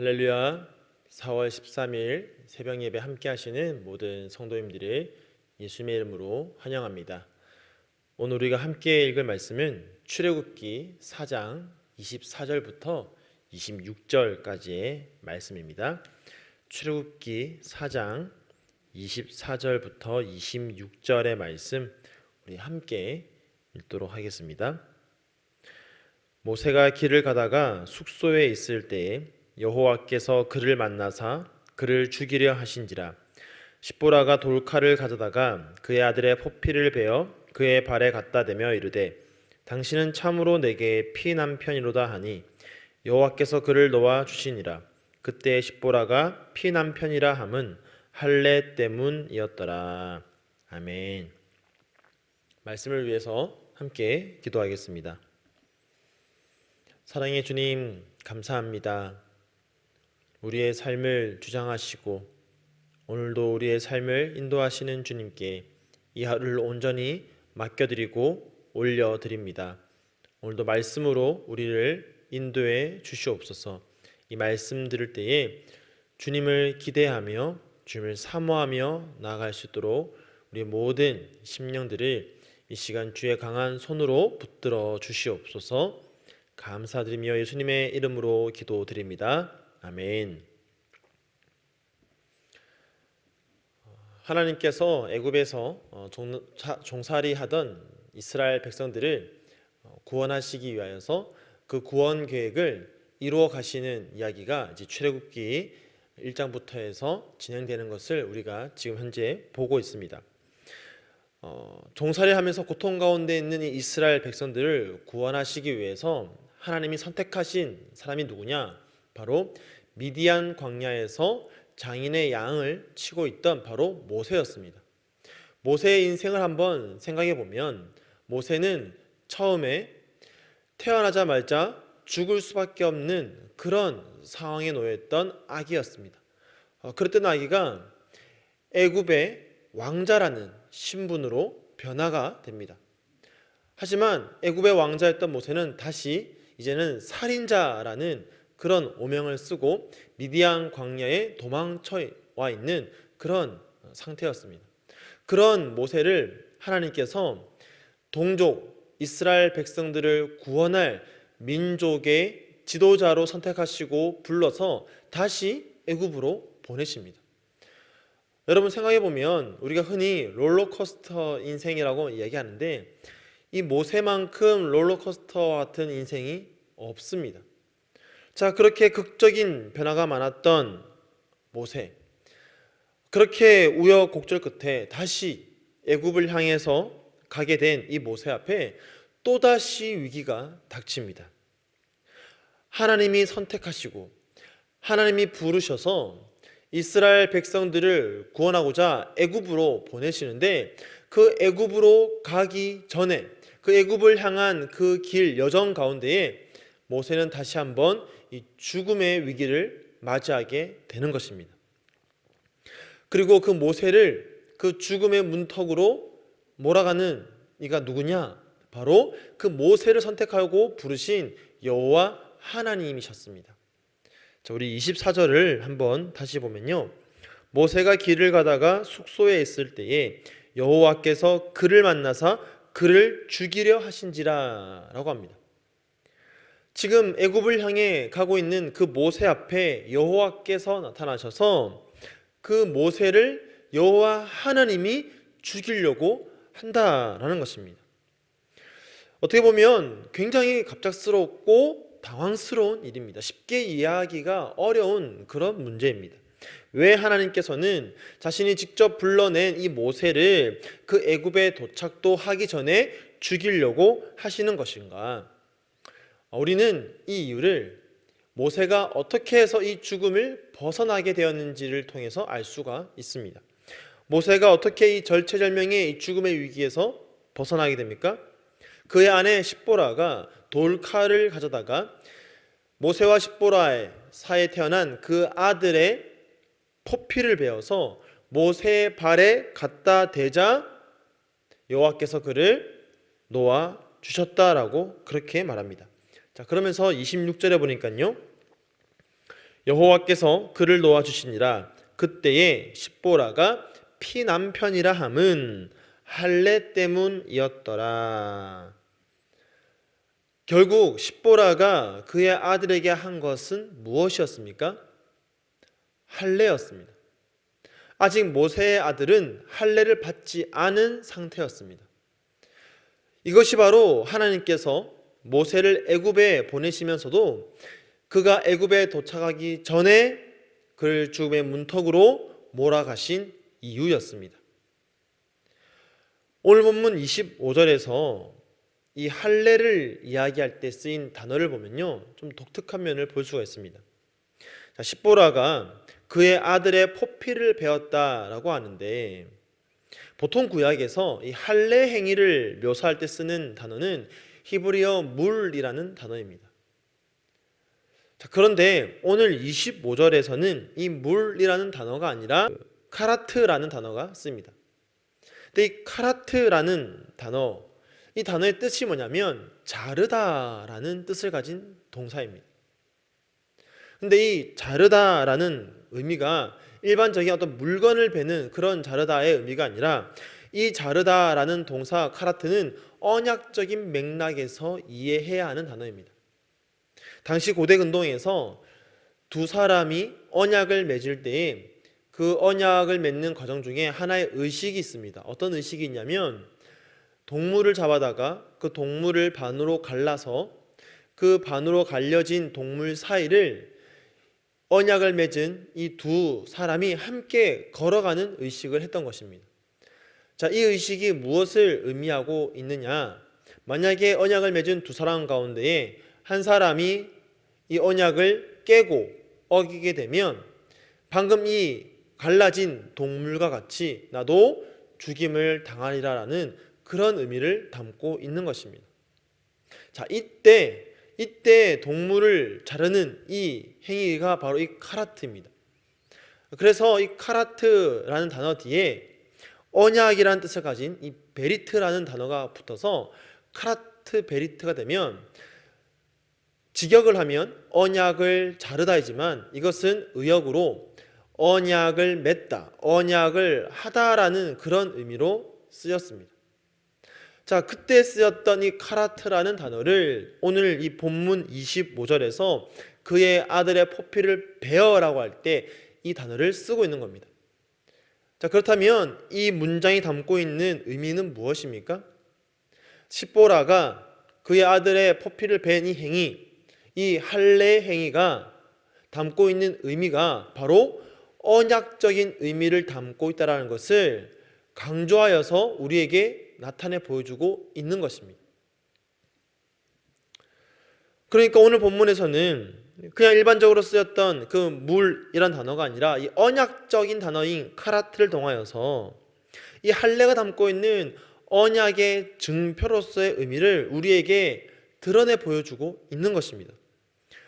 할렐루야. 4월 13일 새벽 예배 함께 하시는 모든 성도님들을 예수님의 이름으로 환영합니다. 오늘 우리가 함께 읽을 말씀은 출애굽기 4장 24절부터 26절까지의 말씀입니다. 출애굽기 4장 24절부터 26절의 말씀 우리 함께 읽도록 하겠습니다. 모세가 길을 가다가 숙소에 있을 때에 여호와께서 그를 만나사 그를 죽이려 하신지라 십보라가 돌칼을 가져다가 그의 아들의 포피를 베어 그의 발에 갖다 대며 이르되 당신은 참으로 내게 피난 편이로다 하니 여호와께서 그를 놓아 주시니라 그때 십보라가 피난 편이라 함은 할례 때문이었더라 아멘 말씀을 위해서 함께 기도하겠습니다. 사랑의 주님, 감사합니다. 우리의 삶을 주장하시고 오늘도 우리의 삶을 인도하시는 주님께 이 하루를 온전히 맡겨드리고 올려드립니다. 오늘도 말씀으로 우리를 인도해 주시옵소서. 이 말씀 들을 때에 주님을 기대하며 주님을 사모하며 나아갈 수 있도록 우리 모든 심령들을 이 시간 주의 강한 손으로 붙들어 주시옵소서. 감사드리며 예수님의 이름으로 기도드립니다. 아멘. 하나님께서 애굽에서 어, 종살이 하던 이스라엘 백성들을 어, 구원하시기 위하여서 그 구원 계획을 이루어 가시는 이야기가 이제 출애굽기 1장부터 해서 진행되는 것을 우리가 지금 현재 보고 있습니다. 어, 종살이 하면서 고통 가운데 있는 이 이스라엘 백성들을 구원하시기 위해서 하나님이 선택하신 사람이 누구냐? 바로 미디안 광야에서 장인의 양을 치고 있던 바로 모세였습니다. 모세의 인생을 한번 생각해 보면 모세는 처음에 태어나자마자 죽을 수밖에 없는 그런 상황에 놓였던 아기였습니다. 어, 그랬던 아기가 애굽의 왕자라는 신분으로 변화가 됩니다. 하지만 애굽의 왕자였던 모세는 다시 이제는 살인자라는 그런 오명을 쓰고 미디안 광야에 도망쳐 와 있는 그런 상태였습니다. 그런 모세를 하나님께서 동족 이스라엘 백성들을 구원할 민족의 지도자로 선택하시고 불러서 다시 애굽으로 보내십니다. 여러분 생각해 보면 우리가 흔히 롤러코스터 인생이라고 얘기하는데 이 모세만큼 롤러코스터 같은 인생이 없습니다. 자, 그렇게 극적인 변화가 많았던 모세. 그렇게 우여곡절 끝에 다시 애굽을 향해서 가게 된 이 모세 앞에 또다시 위기가 닥칩니다. 하나님이 선택하시고 하나님이 부르셔서 이스라엘 백성들을 구원하고자 애굽으로 보내시는데 그 애굽으로 가기 전에 그 애굽을 향한 그 길 여정 가운데에 모세는 다시 한번 이 죽음의 위기를 맞이하게 되는 것입니다. 그리고 그 모세를 그 죽음의 문턱으로 몰아가는 이가 누구냐? 바로 그 모세를 선택하고 부르신 여호와 하나님이셨습니다. 자, 우리 24절을 한번 다시 보면요. 모세가 길을 가다가 숙소에 있을 때에 여호와께서 그를 만나사 그를 죽이려 하신지라라고 합니다. 지금 애굽을 향해 가고 있는 그 모세 앞에 여호와께서 나타나셔서 그 모세를 여호와 하나님이 죽이려고 한다라는 것입니다. 어떻게 보면 굉장히 갑작스럽고 당황스러운 일입니다. 쉽게 이해하기가 어려운 그런 문제입니다. 왜 하나님께서는 자신이 직접 불러낸 이 모세를 그 애굽에 도착도 하기 전에 죽이려고 하시는 것인가? 우리는 이 이유를 모세가 어떻게 해서 이 죽음을 벗어나게 되었는지를 통해서 알 수가 있습니다. 모세가 어떻게 이 절체절명의 이 죽음의 위기에서 벗어나게 됩니까? 그의 아내 십보라가 돌칼을 가져다가 모세와 십보라의 사이에 태어난 그 아들의 포피를 베어서 모세의 발에 갖다 대자 여호와께서 그를 놓아 주셨다라고 그렇게 말합니다. 자, 그러면서 26절에 보니까요. 여호와께서 그를 놓아 주시니라 그때에 십보라가 피 남편이라 함은 할례 때문이었더라. 결국 십보라가 그의 아들에게 한 것은 무엇이었습니까? 할례였습니다. 아직 모세의 아들은 할례를 받지 않은 상태였습니다. 이것이 바로 하나님께서 모세를 애굽에 보내시면서도 그가 애굽에 도착하기 전에 그를 죽음의 문턱으로 몰아가신 이유였습니다. 오늘 본문 25절에서 이 할례를 이야기할 때 쓰인 단어를 보면요. 좀 독특한 면을 볼 수가 있습니다. 자, 십보라가 그의 아들의 포피를 베었다라고 하는데 보통 구약에서 이 할례 행위를 묘사할 때 쓰는 단어는 히브리어 물이라는 단어입니다. 자, 그런데 오늘 25절에서는 이 물이라는 단어가 아니라 카라트라는 단어가 씁니다. 근데 이 카라트라는 단어, 이 단어의 뜻이 뭐냐면 자르다라는 뜻을 가진 동사입니다. 근데 이 자르다라는 의미가 일반적인 어떤 물건을 베는 그런 자르다의 의미가 아니라 이 자르다라는 동사 카라트는 언약적인 맥락에서 이해해야 하는 단어입니다. 당시 고대 근동에서 두 사람이 언약을 맺을 때에 그 언약을 맺는 과정 중에 하나의 의식이 있습니다. 어떤 의식이 있냐면 동물을 잡아다가 그 동물을 반으로 갈라서 그 반으로 갈려진 동물 사이를 언약을 맺은 이 두 사람이 함께 걸어가는 의식을 했던 것입니다. 자, 이 의식이 무엇을 의미하고 있느냐? 만약에 언약을 맺은 두 사람 가운데에 한 사람이 이 언약을 깨고 어기게 되면 방금 이 갈라진 동물과 같이 나도 죽임을 당하리라라는 그런 의미를 담고 있는 것입니다. 자, 이때 이때 동물을 자르는 이 행위가 바로 이 카라트입니다. 그래서 이 카라트라는 단어 뒤에 언약이라는 뜻을 가진 이 베리트라는 단어가 붙어서 카라트 베리트가 되면 직역을 하면 언약을 자르다이지만 이것은 의역으로 언약을 맺다, 언약을 하다라는 그런 의미로 쓰였습니다. 자, 그때 쓰였던 이 카라트라는 단어를 오늘 이 본문 25절에서 그의 아들의 포피를 베어라고 할 때 이 단어를 쓰고 있는 겁니다. 자, 그렇다면 이 문장이 담고 있는 의미는 무엇입니까? 십보라가 그의 아들의 포피를 벤 이 행위, 이 할례 행위가 담고 있는 의미가 바로 언약적인 의미를 담고 있다라는 것을 강조하여서 우리에게 나타내 보여주고 있는 것입니다. 그러니까 오늘 본문에서는 그냥 일반적으로 쓰였던 그 물이란 단어가 아니라 이 언약적인 단어인 카라트를 통하여서 이 할례가 담고 있는 언약의 증표로서의 의미를 우리에게 드러내 보여주고 있는 것입니다.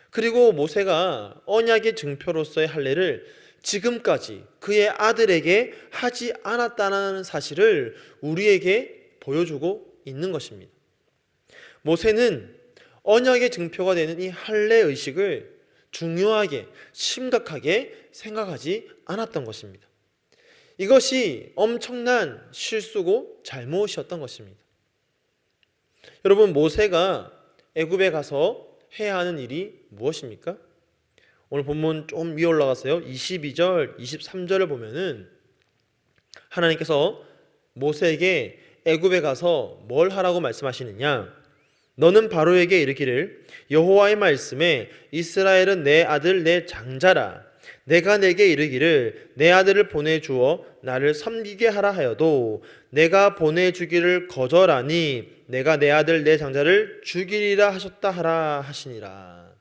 그리고 모세가 언약의 증표로서의 할례를 지금까지 그의 아들에게 하지 않았다는 사실을 우리에게 보여주고 있는 것입니다. 모세는 언약의 증표가 되는 이 할례 의식을 중요하게 심각하게 생각하지 않았던 것입니다. 이것이 엄청난 실수고 잘못이었던 것입니다. 여러분 모세가 애굽에 가서 해야 하는 일이 무엇입니까? 오늘 본문 좀 위에 올라가세요. 22절, 23절을 보면은 하나님께서 모세에게 애굽에 가서 뭘 하라고 말씀하시느냐? 너는 바로에게 이르기를 여호와의 말씀에 이스라엘은 내 아들 내 장자라 내가 내게 이르기를 내 아들을 보내 주어 나를 섬기게 하라 하여도 내가 보내 주기를 거절하니 내가 내 아들 내 장자를 죽이리라 하셨다 하라 하시니라.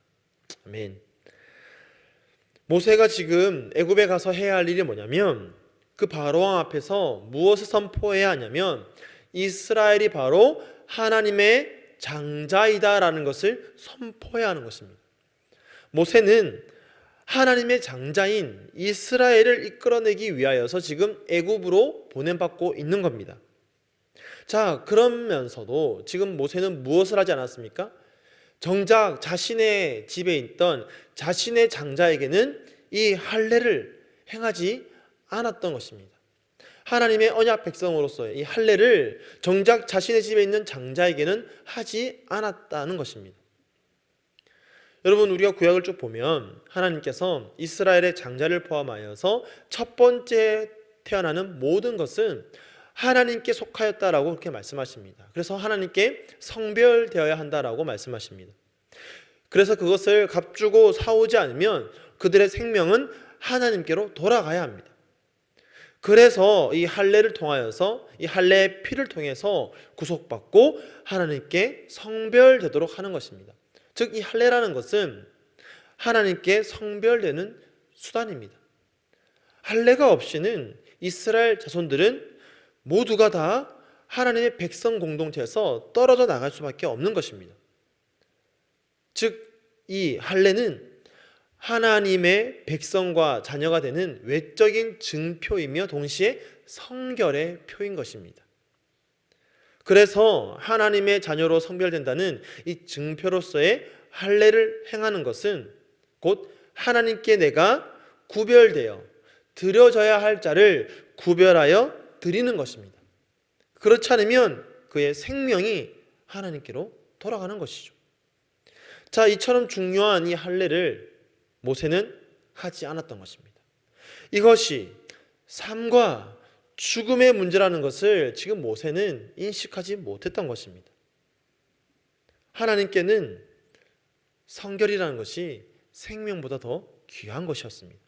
아멘. 모세가 지금 애굽에 가서 해야 할 일이 뭐냐면 그 바로왕 앞에서 무엇을 선포해야 하냐면 이스라엘이 바로 하나님의 장자이다라는 것을 선포해야 하는 것입니다. 모세는 하나님의 장자인 이스라엘을 이끌어내기 위하여서 지금 애굽으로 보냄받고 있는 겁니다. 자, 그러면서도 지금 모세는 무엇을 하지 않았습니까? 정작 자신의 집에 있던 자신의 장자에게는 이 할례를 행하지 않았던 것입니다. 하나님의 언약 백성으로서의 이 할례를 정작 자신의 집에 있는 장자에게는 하지 않았다는 것입니다. 여러분 우리가 구약을 쭉 보면 하나님께서 이스라엘의 장자를 포함하여서 첫 번째 태어나는 모든 것은 하나님께 속하였다라고 그렇게 말씀하십니다. 그래서 하나님께 성별되어야 한다라고 말씀하십니다. 그래서 그것을 값주고 사오지 않으면 그들의 생명은 하나님께로 돌아가야 합니다. 그래서 이 할례를 통하여서 이 할례의 피를 통해서 구속받고 하나님께 성별되도록 하는 것입니다. 즉 이 할례라는 것은 하나님께 성별되는 수단입니다. 할례가 없이는 이스라엘 자손들은 모두가 다 하나님의 백성 공동체에서 떨어져 나갈 수밖에 없는 것입니다. 즉 이 할례는 하나님의 백성과 자녀가 되는 외적인 증표이며 동시에 성결의 표인 것입니다. 그래서 하나님의 자녀로 성별된다는 이 증표로서의 할례를 행하는 것은 곧 하나님께 내가 구별되어 드려져야 할 자를 구별하여 드리는 것입니다. 그렇지 않으면 그의 생명이 하나님께로 돌아가는 것이죠. 자, 이처럼 중요한 이 할례를 모세는 하지 않았던 것입니다. 이것이 삶과 죽음의 문제라는 것을 지금 모세는 인식하지 못했던 것입니다. 하나님께는 성결이라는 것이 생명보다 더 귀한 것이었습니다.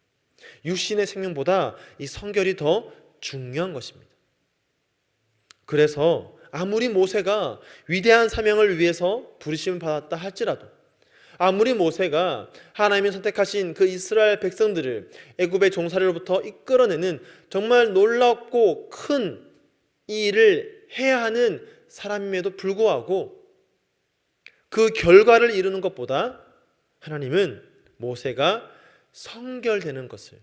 육신의 생명보다 이 성결이 더 중요한 것입니다. 그래서 아무리 모세가 위대한 사명을 위해서 부르심을 받았다 할지라도 아무리 모세가 하나님이 선택하신 그 이스라엘 백성들을 애굽의 종살이로부터 이끌어내는 정말 놀랍고 큰이 일을 해야 하는 사람임에도 불구하고 그 결과를 이루는 것보다 하나님은 모세가 성결되는 것을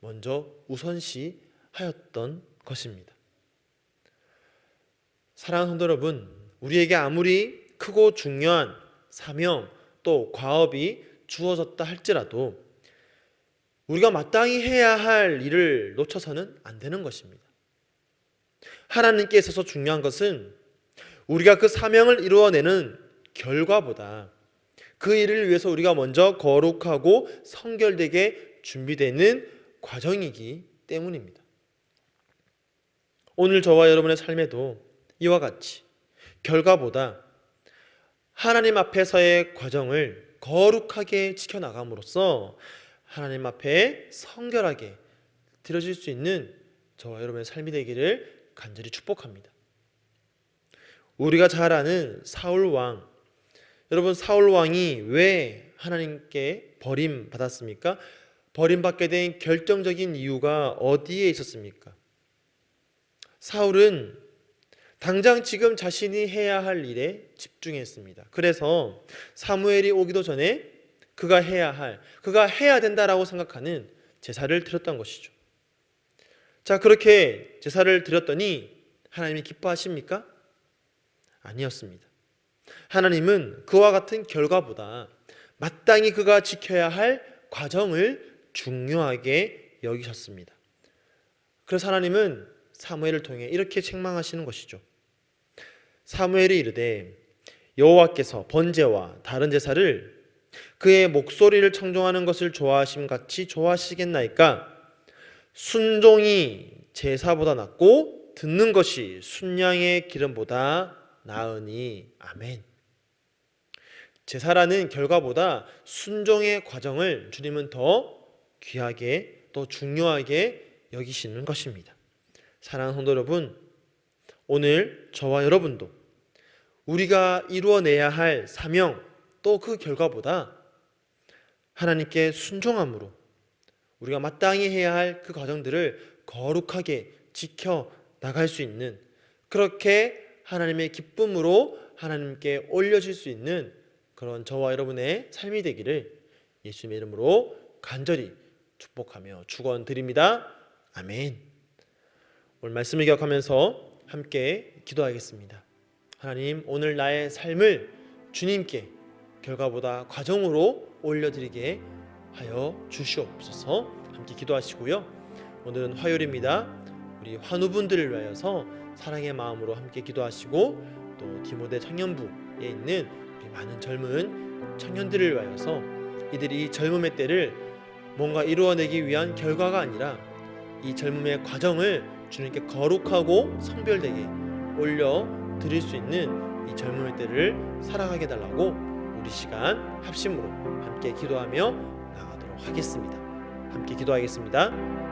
먼저 우선시 하였던 것입니다. 사랑하는 성도 여러분, 우리에게 아무리 크고 중요한 사명 또 과업이 주어졌다 할지라도 우리가 마땅히 해야 할 일을 놓쳐서는 안 되는 것입니다. 하나님께 있어서 중요한 것은 우리가 그 사명을 이루어내는 결과보다 그 일을 위해서 우리가 먼저 거룩하고 성결되게 준비되는 과정이기 때문입니다. 오늘 저와 여러분의 삶에도 이와 같이 결과보다 하나님 앞에서의 과정을 거룩하게 지켜나감으로써 하나님 앞에 성결하게 드려질 수 있는 저와 여러분의 삶이 되기를 간절히 축복합니다. 우리가 잘 아는 사울 왕. 여러분 사울 왕이 왜 하나님께 버림 받았습니까? 버림 받게 된 결정적인 이유가 어디에 있었습니까? 사울은 당장 지금 자신이 해야 할 일에 집중했습니다. 그래서 사무엘이 오기도 전에 그가 해야 할, 그가 해야 된다라고 생각하는 제사를 드렸던 것이죠. 자, 그렇게 제사를 드렸더니 하나님이 기뻐하십니까? 아니었습니다. 하나님은 그와 같은 결과보다 마땅히 그가 지켜야 할 과정을 중요하게 여기셨습니다. 그래서 하나님은 사무엘을 통해 이렇게 책망하시는 것이죠. 사무엘이 이르되 여호와께서 번제와 다른 제사를 그의 목소리를 청종하는 것을 좋아하심 같이 좋아하시겠나이까 순종이 제사보다 낫고 듣는 것이 순양의 기름보다 나으니 아멘. 제사라는 결과보다 순종의 과정을 주님은 더 귀하게 또 중요하게 여기시는 것입니다. 사랑하는 성도 여러분, 오늘 저와 여러분도 우리가 이루어내야 할 사명 또 그 결과보다 하나님께 순종함으로 우리가 마땅히 해야 할 그 과정들을 거룩하게 지켜 나갈 수 있는 그렇게 하나님의 기쁨으로 하나님께 올려질 수 있는 그런 저와 여러분의 삶이 되기를 예수님의 이름으로 간절히 축복하며 축원 드립니다. 아멘. 오늘 말씀을 기억하면서 함께 기도하겠습니다. 하나님, 오늘 나의 삶을 주님께 결과보다 과정으로 올려드리게 하여 주시옵소서. 함께 기도하시고요. 오늘은 화요일입니다. 우리 환우분들을 위하여서 사랑의 마음으로 함께 기도하시고 또 디모데 청년부에 있는 우리 많은 젊은 청년들을 위하여서 이들이 젊음의 때를 뭔가 이루어내기 위한 결과가 아니라 이 젊음의 과정을 주님께 거룩하고 성별되게 올려 드릴 수 있는 이 젊음의 때를 살아가게 달라고 우리 시간 합심으로 함께 기도하며 나가도록 하겠습니다. 함께 기도하겠습니다.